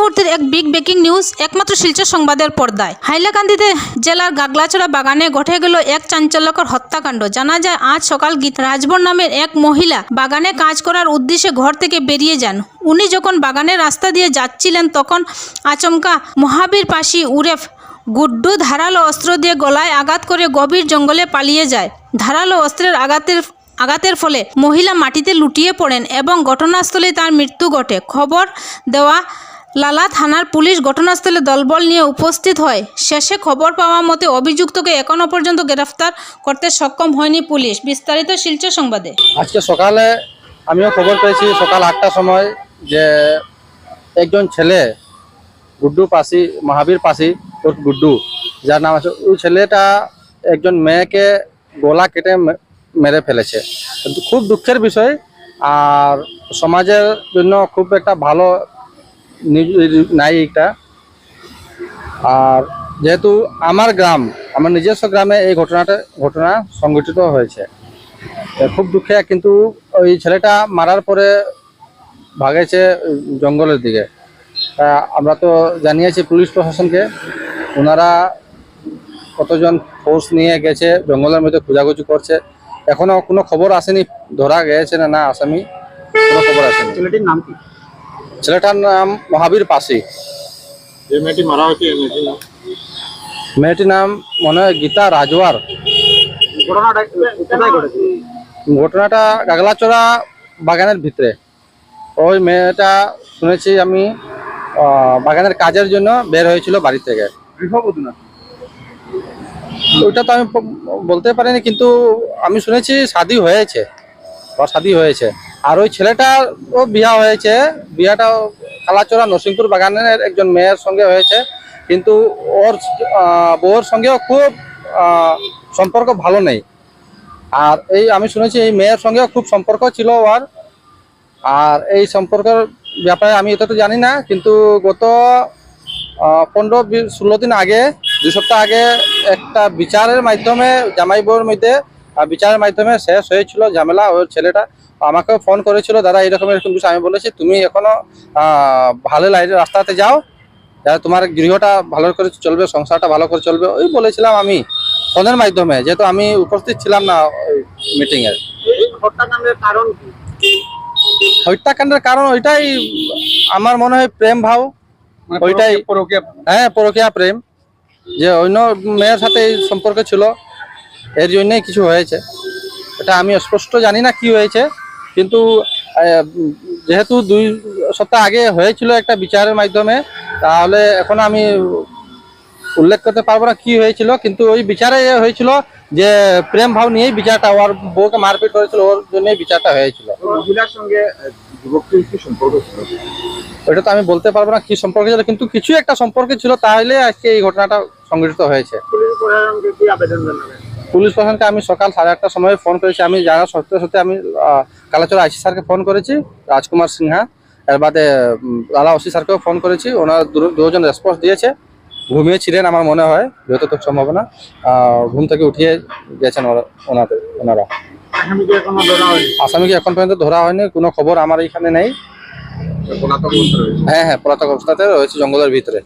মুহূর্তের এক big breaking news একমাত্র শিলচর সংবাদের পর্দায়। হাইলাকান্দিতে জেলার গাগলাচড়া বাগানে ঘটে গেল এক চাঞ্চল্যকর হত্যাকাণ্ড। জানা যায়, আজ সকাল গীত রাজবর নামের এক মহিলা বাগানে কাজ করার উদ্দেশ্যে ঘর থেকে বেরিয়ে যান। উনি যখন বাগানের রাস্তা দিয়ে যাচ্ছিলেন, তখন আচমকা মহাবীর পাশি উরেফ গুড্ডু ধারালো অস্ত্র দিয়ে গলায় আঘাত করে গভীর জঙ্গলে পালিয়ে যায়। ধারালো অস্ত্রের আঘাতের আঘাতের ফলে মহিলা মাটিতে লুটিয়ে পড়েন এবং ঘটনাস্থলে তার মৃত্যু ঘটে। খবর দেওয়া লালা থানার পুলিশ ঘটনাস্থলে দলবল নিয়ে উপস্থিত হয়। শেষে খবর পাওয়া মতে অভিযুক্তকে এখনও পর্যন্ত গ্রেফতার করতে সক্ষম হয়নি পুলিশ। বিস্তারিত শিলচর সংবাদে। আজকে সকালে আমিও খবর পেয়েছি, সকাল আটটার সময় যে একজন ছেলে, গুড্ডু পাশি, মহাবীর পাশি, ওর গুড্ডু, যার নাম আছে ওই ছেলেটা একজন মেয়েকে গলা কেটে মেরে ফেলেছে। খুব দুঃখের বিষয়, আর সমাজের জন্য খুব একটা ভালো এটা আর যেহেতু আমার গ্রাম, আমার নিজস্ব গ্রামে এই ঘটনাটা ঘটনা সংঘটিত হয়েছে। খুব দুঃখে কিন্তু ওই ছেলেটা মারার পরে ভাগেছে জঙ্গলের দিকে। আমরা তো জানিয়েছি পুলিশ প্রশাসনকে, ওনারা কতজন ফোর্স নিয়ে গেছে, জঙ্গলের মধ্যে খোঁজাখুঁজি করছে। এখনও কোনো খবর আসেনি, ধরা গেছে না না, আসামি কোনো খবর আসেনি। ছেলেটির নাম কি? ছেলেটার নাম মহাবীর পাশি। যে মেয়েটি মারা হয়েছে মেয়েটির নাম? মেয়েটির নাম মনে হয় গীতা রাজওয়ার। ঘটনাটা কোথায় ঘটেছে? ঘটনাটা গাগলাচড়া বাগানের ভিতরে। ওই মেয়েটা শুনেছি আমি বাগানের কাজের জন্য বের হয়েছিল বাড়ি থেকে। গৃহবধূ না ওইটা তো আমি বলতে পারিনি কিন্তু আমি শুনেছি শাদি হয়েছে বা শাদি হয়েছে। আর ওই ছেলেটার ও বিয়া হয়েছে বিয়াটা কালাচড়া নরসিংপুর বাগানের একজন মেয়ের সঙ্গে হয়েছে। কিন্তু ওর আহ, বউয়ের সঙ্গেও খুব সম্পর্ক ভালো নেই। আর এই আমি শুনেছি এই মেয়ের সঙ্গেও খুব সম্পর্ক ছিল ওর। আর এই সম্পর্কের ব্যাপারে আমি এটা তো জানি না কিন্তু গত পনেরো ষোলো দিন আগে দুই সপ্তাহ আগে একটা বিচারের মাধ্যমে জামাই বউর মধ্যে বিচারের মাধ্যমে শেষ হয়েছিল ঝামেলা ওর ছেলেটা। আমাকে ফোন করেছিল দাদা এরকম এরকম বিষয়। আমি বলেছি তুমি এখনও ভালো লাইনের রাস্তাতে যাও। যাতে তোমার গৃহটা ভালো করে চলবে সংসারটা ভালো করে চলবে। ওই বলেছিলাম আমি ফোনের মাধ্যমে যেহেতু আমি উপস্থিত ছিলাম না ওই মিটিংয়ে হত্যাকাণ্ডের কারণ ওইটাই আমার মনে হয় প্রেম ভাব মানে ওইটাই। হ্যাঁ পরকীয়া প্রেম। যে অন্য মেয়ের সাথে এই সম্পর্ক ছিল এর জন্যই কিছু হয়েছে। এটা আমি স্পষ্ট জানি না কি হয়েছে। কিন্তু যেহেতু দুই সপ্তাহ আগে হয়েছিল একটা বিচারের মাধ্যমে তাহলে এখন আমি উল্লেখ করতে পারব না কি হয়েছিল কিন্তু ওই বিচারে হয়েছিল যে প্রেম ভাব নিয়েই বিচারটা ওর বউকে মারপিট করেছিল ওর জন্যই বিচারটা হয়েছিল। মহিলার সঙ্গে যুবকটির কি সম্পর্ক ছিল? ওইটা তো আমি বলতে পারব না কি সম্পর্ক ছিল কিন্তু কিছু একটা সম্পর্কে ছিল তাহলে আজকে এই ঘটনাটা সংঘটিত হয়েছে। আবেদন জানাবেন? পুলিশ প্রশাসনকে আমি সকাল সাড়ে আটটার সময় ফোন করেছি। আমি জানা সত্ত্বে সত্ত্বে আমি কালাচর আইসি স্যারকে ফোন করেছি রাজকুমার সিনহা। এর বাদে লালা ওসি স্যারকেও ফোন করেছি। ওনারা দুজন রেসপন্স দিয়েছে। ঘুমিয়েছিলেন আমার মনে হয় যতটুকু সম্ভাবনা। আহ, ঘুম থেকে উঠিয়ে গেছেন ওনাদের ওনারা। আসামিকে এখনও পর্যন্ত ধরা হয়নি কোনো খবর আমার এখানে নেই। হ্যাঁ হ্যাঁ পলাতক অবস্থাতে রয়েছে জঙ্গলের ভিতরে।